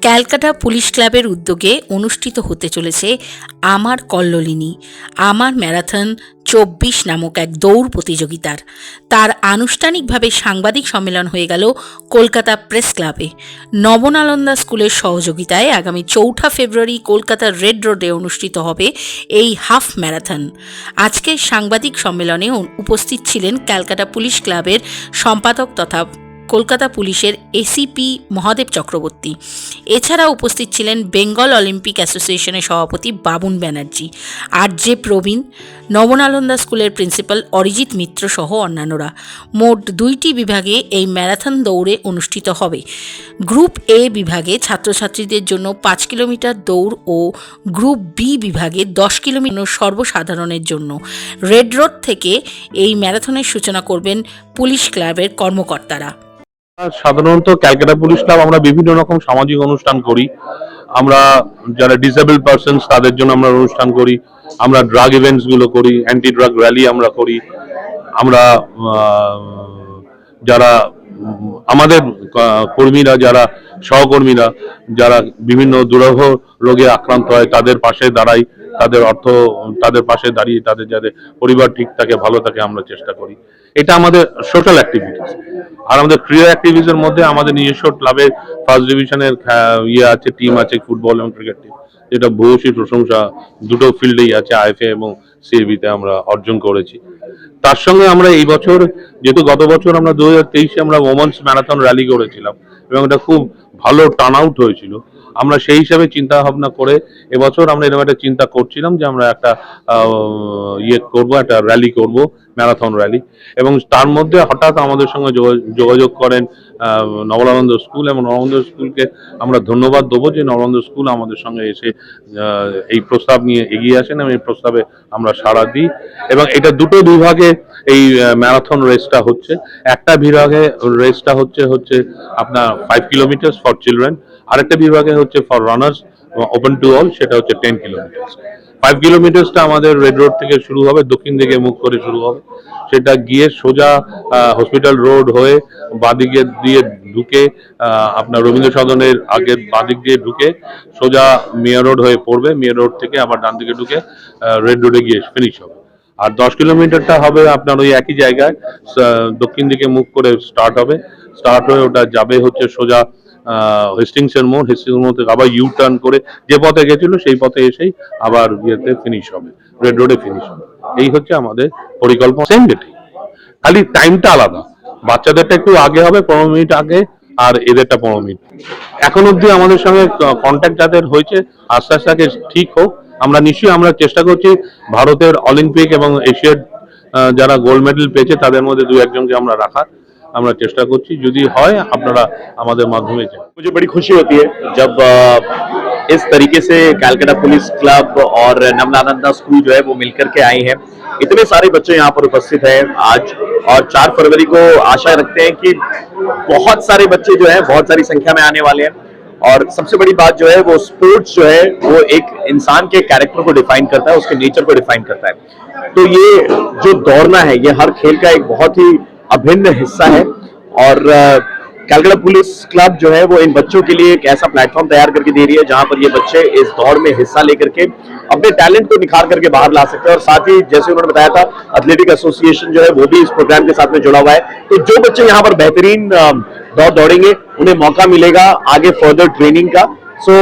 Calcutta police ক্লাবের উদ্যোগে অনুষ্ঠিত হতে চলেছে আমার কল্লোলিনী, আমার ম্যারাথন চব্বিশ নামক এক দৌড় প্রতিযোগিতার। তার আনুষ্ঠানিকভাবে সাংবাদিক সম্মেলন হয়ে গেল কলকাতা প্রেস ক্লাবে। নবনালন্দা স্কুলের সহযোগিতায় আগামী চৌঠা ফেব্রুয়ারি কলকাতার রেড রোডে অনুষ্ঠিত হবে এই হাফ ম্যারাথন। আজকের সাংবাদিক সম্মেলনে উপস্থিত ছিলেন ক্যালকাটা পুলিশ ক্লাবের সম্পাদক তথা কলকাতা পুলিশের এসিপি মহাদেব চক্রবর্তী। এছাড়া উপস্থিত ছিলেন বেঙ্গল অলিম্পিক অ্যাসোসিয়েশনের সভাপতি বাবুন ব্যানার্জি আর জে প্রবীণ, নবনালন্দা স্কুলের প্রিন্সিপাল অরিজিৎ মিত্র সহ অন্যান্যরা। মোট দুইটি বিভাগে এই ম্যারাথন দৌড়ে অনুষ্ঠিত হবে। গ্রুপ এ বিভাগে ছাত্রছাত্রীদের জন্য পাঁচ কিলোমিটার দৌড় ও গ্রুপ বি বিভাগে দশ কিলোমিটার সর্বসাধারণের জন্য। রেড রোড থেকে এই ম্যারাথনের সূচনা করবেন পুলিশ ক্লাবের কর্মকর্তারা। সাধারণত ক্যালকাটা পুলিশ ক্লাব আমরা বিভিন্ন রকম সামাজিক অনুষ্ঠান করি। আমরা যারা ডিসেবল পার্সনস তাদের জন্য আমরা অনুষ্ঠান করি। আমরা ড্রাগ ইভেন্টসগুলো করি অ্যান্টি ড্রাগ র্যালি আমরা করি। আমরা যারা, আমাদের কর্মীরা যারা, সহকর্মীরা যারা বিভিন্ন দুরহ রোগে আক্রান্ত হয়, তাদের পাশে দাঁড়াই, তাদের অর্থ, তাদের পাশে দাঁড়িয়ে তাদের যাদের পরিবার ঠিক থাকে, ভালো থাকে, আমরা চেষ্টা করি। এটা আমাদের সোশ্যাল অ্যাক্টিভিটিস আর আমাদের প্রিয় অ্যাক্টিভিটিস এর মধ্যে আমাদের নিজস্ব ক্লাবের ফার্স্ট ডিভিশনের ইয়ে আছে টিম আছে ফুটবল এবং ক্রিকেট টিম যেটা ভূয়সী প্রশংসা দুটো ফিল্ডেই আছে আইএফএ এবং সিএবিতে আমরা অর্জন করেছি। তার সঙ্গে আমরা এই বছর, যেহেতু গত বছর আমরা দু হাজার তেইশে আমরা ওমেন্স ম্যারাথন র্যালি করেছিলাম এবং এটা খুব ভালো টার্ন আউট হয়েছিল, আমরা সেই হিসাবে চিন্তা ভাবনা করে এবছর আমরা এরকম একটা চিন্তা করছিলাম যে আমরা একটা ইয়ে করব, একটা র্যালি করব। Marathon rally. এবং তার মধ্যে হঠাৎ আমাদের সঙ্গে যোগাযোগ করেন নবলানন্দ স্কুল এবং নবলানন্দ স্কুলকে আমরা ধন্যবাদ দেবো যে নবলানন্দ স্কুল আমাদের সঙ্গে এসে এই প্রস্তাব নিয়ে এগিয়ে আসেন এবং এই প্রস্তাবে আমরা সাড়া দিই। এবং এটা দুটো বিভাগে এই ম্যারাথন রেসটা হচ্ছে। একটা বিভাগে রেসটা হচ্ছে হচ্ছে আপনার ফাইভ কিলোমিটার্স ফর চিলড্রেন আরেকটা বিভাগে হচ্ছে for runners open to all সেটা হচ্ছে টেন কিলোমিটার্স ফাইভ কিলোমিটার্সটা আমাদের রেড রোড থেকে শুরু হবে, দক্ষিণ দিকে মুখ করে শুরু হবে। সেটা গিয়ে সোজা হসপিটাল রোড হয়ে বাদিকে দিয়ে ঢুকে আপনার রবীন্দ্র সদনের আগের বাদিক দিয়ে ঢুকে সোজা মেয়র রোড হয়ে পড়বে। মেয়র রোড থেকে আবার ডান দিকে ঢুকে রেড রোডে গিয়ে ফিনিশ হবে। আর দশ কিলোমিটারটা হবে আপনার ওই একই জায়গায় দক্ষিণ দিকে মুখ করে স্টার্ট হবে। স্টার্ট হয়ে ওটা যাবে হচ্ছে সোজা হেস্টিংস এর মোড় হেস্টিংস মোড় থেকে আবার ইউ টার্ন করে যে পথে গেছিল সেই পথে এসেই আবার ইয়েতে ফিনিশ হবে রেড রোডে ফিনিশ হবে। এই হচ্ছে আমাদের পরিকল্পনা। সেম খালি টাইমটা আলাদা। বাচ্চাদেরটা একটু আগে হবে, পনেরো মিনিট আগে, আর এদেরটা পনেরো মিনিট এখন অবধি আমাদের সঙ্গে কন্ট্যাক্ট যাদের হয়েছে, আস্তে আস্তে আগে ঠিক হোক। আমরা নিশ্চয়ই, আমরা চেষ্টা করছি ভারতের অলিম্পিক এবং এশিয়ার যারা গোল্ড মেডেল পেয়েছে, তাদের মধ্যে দু একজনকে আমরা রাখার। আমরা চেষ্টা করছি যদি হয় আপনারা আমাদের মাধ্যমে যান मुझे बड़ी खुशी होती है जब अ, इस तरीके से कैलकाटा पुलिस क्लब और नवनानंदा स्कूल जो है वो मिलकर के आई हैं इतने सारे बच्चे यहाँ पर उपस्थित हैं आज और 4 फरवरी को आशा रखते हैं कि बहुत सारे बच्चे जो है बहुत सारी संख्या में आने वाले हैं और सबसे बड़ी बात जो है वो स्पोर्ट्स जो है वो एक इंसान के कैरेक्टर को डिफाइन करता है उसके नेचर को डिफाइन करता है तो ये जो दौड़ना है ये हर खेल का एक बहुत ही अभिन्न हिस्सा है और कैलकाटा पुलिस क्लब जो है वो इन बच्चों के लिए एक ऐसा प्लेटफॉर्म तैयार करके दे रही है जहाँ पर ये बच्चे इस दौड़ में हिस्सा लेकर के अपने टैलेंट को निखार करके बाहर ला सकते हैं। और साथ ही जैसे उन्होंने बताया था, एथलेटिक एसोसिएशन जो है वो भी इस प्रोग्राम के साथ में जुड़ा हुआ है। तो जो बच्चे यहाँ पर बेहतरीन दौड़ दौड़ेंगे, उन्हें मौका मिलेगा आगे फर्दर ट्रेनिंग का। So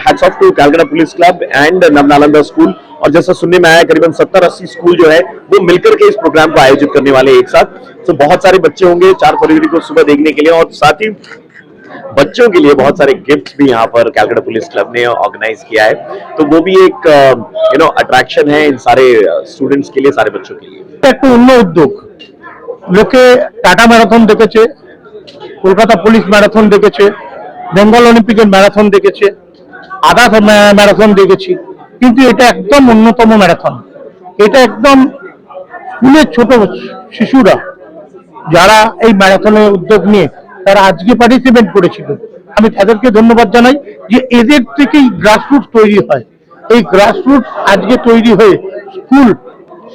hats off to Calcutta police club and Navanalanda school और जैसा सुनने में आया करीबन 70-80 स्कूल जो है वो मिलकर के इस प्रोग्राम को आयोजित करने वाले हैं एक साथ तो बहुत सारे बच्चे होंगे चार फरवरी को सुबह देखने के लिए और साथ ही बच्चों के लिए बहुत सारे गिफ्ट्स भी यहाँ पर कैलकाटा पुलिस क्लब ने ऑर्गेनाइज किया है तो वो भी एक यू नो अट्रैक्शन है इन सारे स्टूडेंट्स के लिए सारे बच्चों के लिए একটা অন্য উদ্যোগ লোকে টাটা ম্যারাথন দেখেছে কলকাতা পুলিশ ম্যারাথন দেখেছে বেঙ্গল অলিম্পিকের ম্যারাথন দেখেছে আধা ম্যারাথন দেখেছি কিন্তু এটা একদম অন্যতম ম্যারাথন। এটা একদম স্কুলের ছোট শিশুরা যারা এই ম্যারাথনে উদ্যোগ নিয়ে তারা আজকে পার্টিসিপেট করেছিল। আমি তাদেরকে ধন্যবাদ জানাই যে এদের থেকেই গ্রাসরুট তৈরি হয়। এই গ্রাসরুট আজকে তৈরি হয়ে স্কুল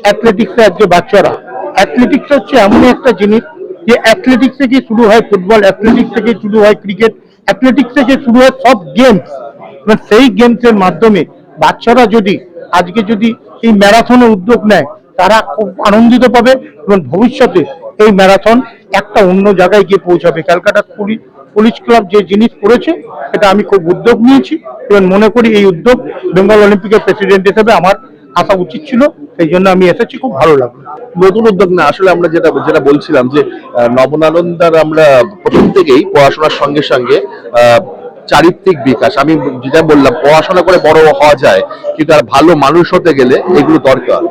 অ্যাথলেটিক্সে আজকে বাচ্চারা অ্যাথলেটিক্স হচ্ছে এমন একটা জিনিস যে অ্যাথলেটিক্স থেকে শুরু হয় ফুটবল অ্যাথলেটিক্স থেকে শুরু হয় ক্রিকেট অ্যাথলেটিক্স থেকে শুরু হয় সব গেমস সেই গেমসের মাধ্যমে বাচ্চারা যদি আজকে যদি এই ম্যারাথনের উদ্যোগ নেয়, তারা খুব আনন্দিত পাবে এবং ভবিষ্যতে এই ম্যারাথন একটা অন্য জায়গায় গিয়ে পৌঁছাবে। ক্যালকাটা পুলিশ ক্লাব যে জিনিস করেছে, সেটা আমি খুব উদ্যোগ নিয়েছি এবং মনে করি এই উদ্যোগ বেঙ্গল অলিম্পিকের প্রেসিডেন্ট হিসেবে আমার আসা উচিত ছিল, সেই জন্য আমি এসেছি, খুব ভালো লাগল। নতুন উদ্যোগ না, আসলে আমরা যেটা যেটা বলছিলাম যে নবনানন্দার আমরা প্রথম থেকেই পড়াশোনার সঙ্গে সঙ্গে চারিত্রিক বিকাশ। আমি যেটা বললাম, পড়াশোনা করে বড় হওয়া যায়, কিন্তু আর ভালো মানুষ হতে গেলে এগুলো দরকার।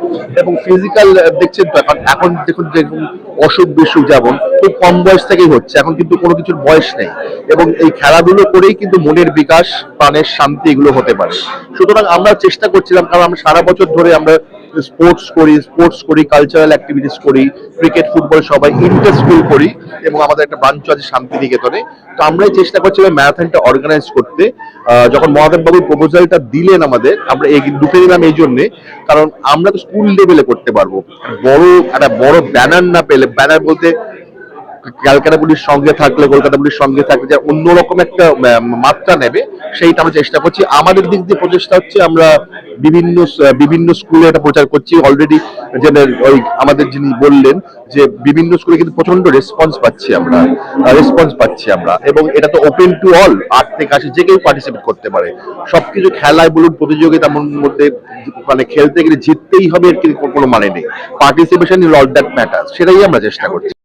এবং ফিজিক্যাল দেখছেন তো এখন দেখুন যে অসুখ বিসুখ যেমন, খুব কম বয়স থেকেই হচ্ছে, এখন কিন্তু কোনো কিছুর বয়স নেই। এবং এই খেলাধুলো করেই কিন্তু মনের বিকাশ, প্রাণের শান্তি এগুলো হতে পারে। সুতরাং আমরা চেষ্টা করছিলাম, কারণ আমরা সারা বছর ধরে আমরা স্পোর্টস করি স্পোর্টস করি কালচারাল অ্যাক্টিভিটিস করি ক্রিকেট ফুটবল সবাই ইন্টার স্কুল করি এবং আমাদের একটা ব্রাঞ্চ আছে শান্তিনিকেতনে। তো আমরাই চেষ্টা করছিলাম ম্যারাথনটা অর্গানাইজ করতে। যখন মহাদেববাবু প্রপোজালটা দিলেন আমাদের, আমরা এই ঢুকে নিলাম এই জন্যে, কারণ আমরা তো স্কুল লেভেলে করতে পারব। বড়, একটা বড় ব্যানার না পেলে ব্যানার বলতে ক্যালকাটা পুলিশ সঙ্গে থাকলে, কলকাতা পুলিশ সঙ্গে থাকলে যে অন্যরকম একটা মাত্রা নেবে, সেইটা আমরা চেষ্টা করছি। আমাদের দিক দিয়ে প্রচেষ্টা হচ্ছে আমরা বিভিন্ন বিভিন্ন স্কুলে এটা প্রচার করছি। অলরেডি যে ওই আমাদের যিনি বললেন যে বিভিন্ন স্কুলে কিন্তু প্রচণ্ড রেসপন্স পাচ্ছি আমরা রেসপন্স পাচ্ছি আমরা। এবং এটা তো ওপেন টু অল আট থেকে আসে যে কেউ পার্টিসিপেট করতে পারে। সবকিছু খেলায় বলুন প্রতিযোগিতার মধ্যে মানে খেলতে গেলে জিততেই হবে, এর কোনো মানে নেই। Participation is all that matter সেটাই আমরা চেষ্টা করছি।